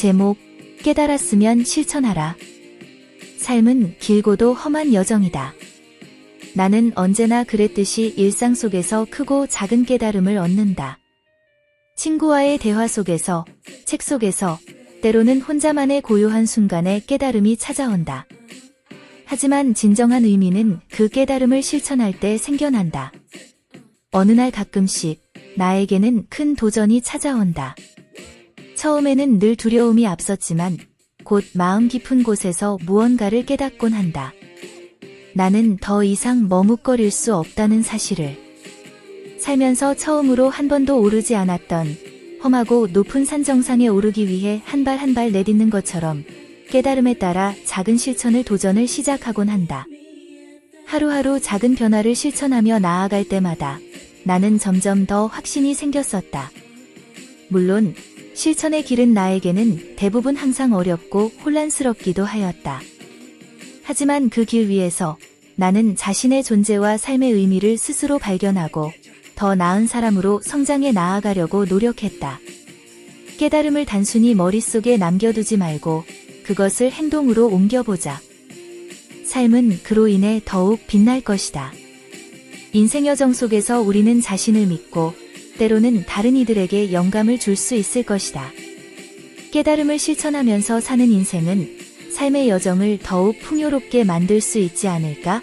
제목, 깨달았으면 실천하라. 삶은 길고도 험한 여정이다. 나는 언제나 그랬듯이 일상 속에서 크고 작은 깨달음을 얻는다. 친구와의 대화 속에서, 책 속에서, 때로는 혼자만의 고요한 순간에 깨달음이 찾아온다. 하지만 진정한 의미는 그 깨달음을 실천할 때 생겨난다. 어느 날 가끔씩 나에게는 큰 도전이 찾아온다. 처음에는 늘 두려움이 앞섰지만 곧 마음 깊은 곳에서 무언가를 깨닫곤 한다. 나는 더 이상 머뭇거릴 수 없다는 사실을. 살면서 처음으로 한 번도 오르지 않았던 험하고 높은 산 정상에 오르기 위해 한 발 한 발 내딛는 것처럼 깨달음에 따라 작은 실천을 도전을 시작하곤 한다. 하루하루 작은 변화를 실천하며 나아갈 때마다 나는 점점 더 확신이 생겼었다. 물론 실천의 길은 나에게는 대부분 항상 어렵고 혼란스럽기도 하였다. 하지만 그 길 위에서 나는 자신의 존재와 삶의 의미를 스스로 발견하고 더 나은 사람으로 성장해 나아가려고 노력했다. 깨달음을 단순히 머릿속에 남겨두지 말고 그것을 행동으로 옮겨보자. 삶은 그로 인해 더욱 빛날 것이다. 인생 여정 속에서 우리는 자신을 믿고 때로는 다른 이들에게 영감을 줄 수 있을 것이다. 깨달음을 실천하면서 사는 인생은 삶의 여정을 더욱 풍요롭게 만들 수 있지 않을까?